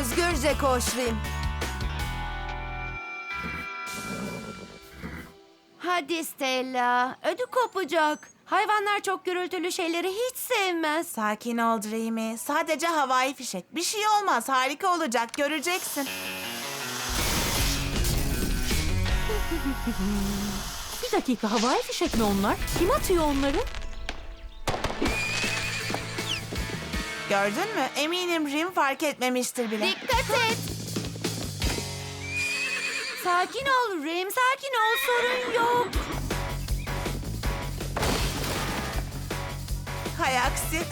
Özgürce koş Rim. Hadi Stella, ödü kopacak. Hayvanlar çok gürültülü şeyleri hiç sevmez. Sakin ol Dreamy. Sadece havai fişek. Bir şey olmaz. Harika olacak. Göreceksin. Bir dakika havai fişek mi onlar? Kim atıyor onları? Gördün mü? Eminim Rim fark etmemiştir bile. Dikkat et. Sakin ol Rim, sakin ol, sorun yok. Hay aksi.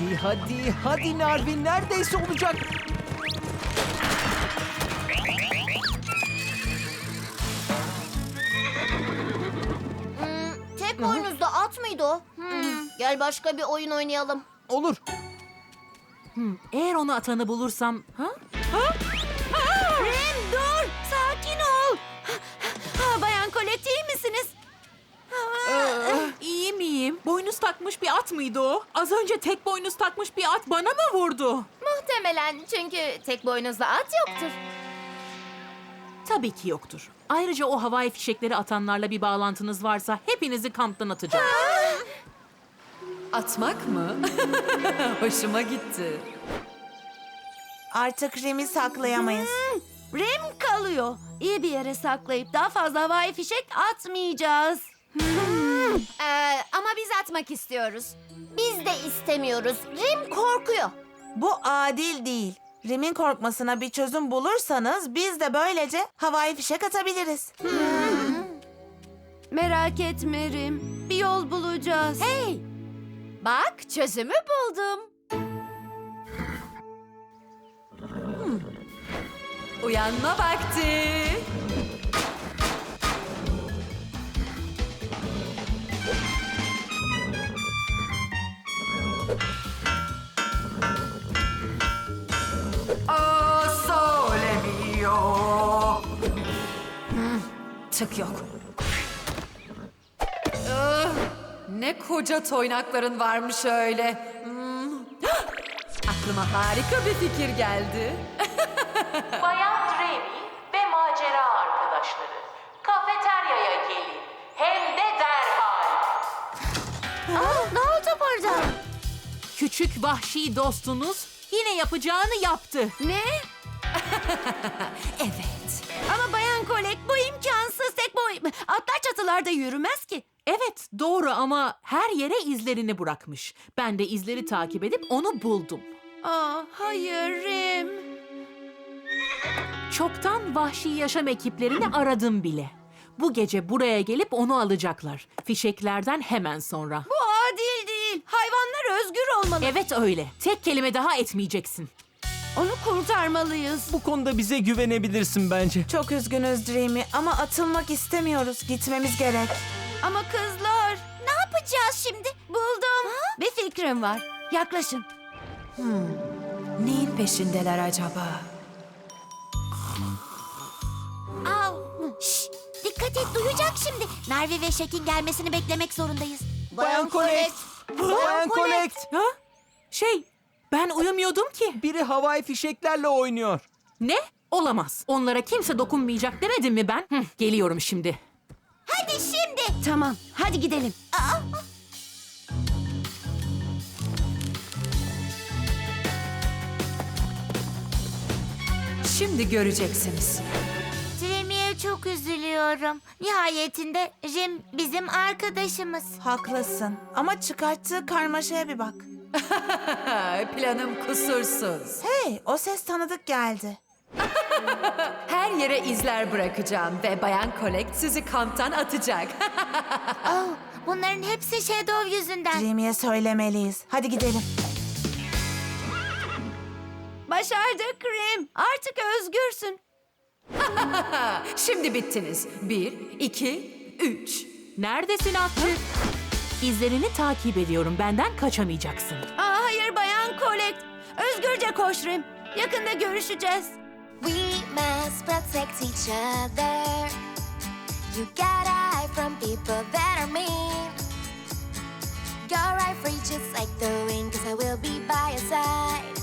Hadi hadi hadi Narvin neredeyse olacak. Gel başka bir oyun oynayalım. Olur. Eğer onu atanı bulursam... Ha? Rim dur, sakin ol. Ha, Bayan Colette iyi misiniz? İyi miyim? Boynuz takmış bir at mıydı o? Az önce tek boynuz takmış bir at bana mı vurdu? Muhtemelen çünkü tek boynuzda at yoktur. Tabii ki yoktur. Ayrıca o havai fişekleri atanlarla bir bağlantınız varsa hepinizi kamptan atacağım. Atmak mı? Hoşuma gitti. Artık Rim'i saklayamayız. Rim kalıyor. İyi bir yere saklayıp daha fazla havai fişek atmayacağız. Ee, ama biz atmak istiyoruz. Biz de istemiyoruz. Rim korkuyor. Bu adil değil. Rim'in korkmasına bir çözüm bulursanız biz de böylece havai fişek atabiliriz. Merak etme Rim, bir yol bulacağız. Hey! Bak çözümü buldum. Uyanma vakti. Oh, sole mio. Tık yok. Ne koca toynakların varmış öyle. Hmm. Aklıma harika bir fikir geldi. Bayan Remy ve macera arkadaşları. Kafeteryaya gelin. Hem de derhal. Aa, ne oldu burada? Küçük vahşi dostunuz yine yapacağını yaptı. Ne? Evet. Ama Bayan Colette bu imkansız. Tek boy... Atlar çatılarda yürümez ki. Evet doğru ama her yere izlerini bırakmış. Ben de izleri takip edip onu buldum. Aa, hayır Rim. Çoktan vahşi yaşam ekiplerini aradım bile. Bu gece buraya gelip onu alacaklar. Fişeklerden hemen sonra. Bu adil değil. Hayvanlar özgür olmalı. Evet öyle. Tek kelime daha etmeyeceksin. Onu kurtarmalıyız. Bu konuda bize güvenebilirsin bence. Çok üzgünüz Dreamy ama atılmak istemiyoruz. Gitmemiz gerek. Ama kızlar... Ne yapacağız şimdi? Buldum. Bir fikrim var. Yaklaşın. Neyin peşindeler acaba? Al. Şş, dikkat et duyacak şimdi. Merve ve Şek'in gelmesini beklemek zorundayız. Bayan Colette. Bayan Colette. Ha? Şey, ben uyumuyordum ki. Biri havai fişeklerle oynuyor. Ne? Olamaz. Onlara kimse dokunmayacak demedim mi ben? Hı, geliyorum şimdi. Hadi. Tamam, hadi gidelim. Şimdi göreceksiniz. Tremi'ye çok üzülüyorum. Nihayetinde Rim bizim arkadaşımız. Haklısın. Ama çıkarttığı karmaşaya bir bak. Planım kusursuz. Hey, o ses tanıdık geldi. Yere izler bırakacağım ve Bayan Colette sizi kamptan atacak. Oh, bunların hepsi Shadow yüzünden. Dreamy'e söylemeliyiz. Hadi gidelim. Başardık Rim. Artık özgürsün. Şimdi bittiniz. Bir, iki, üç. Neredesin Atlı? İzlerini takip ediyorum. Benden kaçamayacaksın. Aa, hayır Bayan Colette. Özgürce koş Rim. Yakında görüşeceğiz. We must protect each other. You gotta hide from people that are mean. You're right free just like the wind, cause I will be by your side.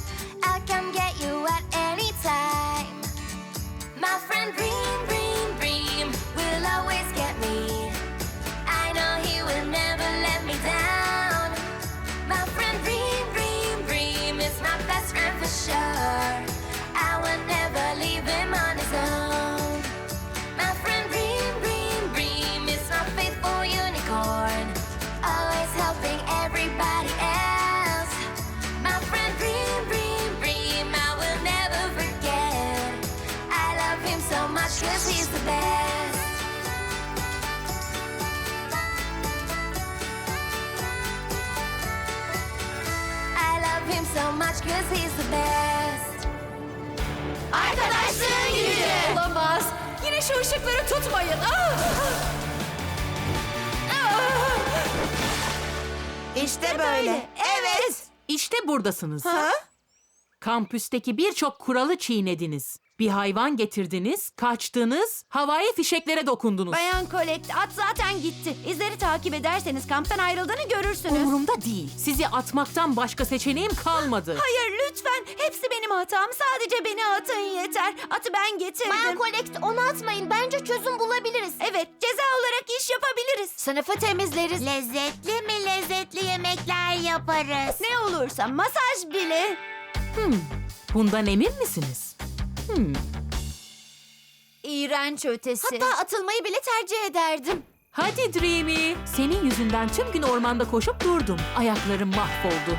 Love him so much cause he's the best. Arkadaşlığın gücü. Olamaz. Yine şu ışıkları tutmayın. Ah! Ah! İşte böyle. Evet. İşte buradasınız. Ha? Kampüsteki birçok kuralı çiğnediniz. Bir hayvan getirdiniz, kaçtınız, havai fişeklere dokundunuz. Bayan Colette at zaten gitti. İzleri takip ederseniz kamptan ayrıldığını görürsünüz. Umurumda değil. Sizi atmaktan başka seçeneğim kalmadı. Hayır lütfen. Hepsi benim hatam. Sadece beni atın yeter. Atı ben getirdim. Bayan Kolekt onu atmayın. Bence çözüm bulabiliriz. Evet ceza olarak iş yapabiliriz. Sınıfı temizleriz. Lezzetli mi lezzetli yemekler yaparız. Ne olursa masaj bile. Bundan emin misiniz? Hmm. İğrenç ötesi. Hatta atılmayı bile tercih ederdim. Hadi Dreamy. Senin yüzünden tüm gün ormanda koşup durdum. Ayaklarım mahvoldu.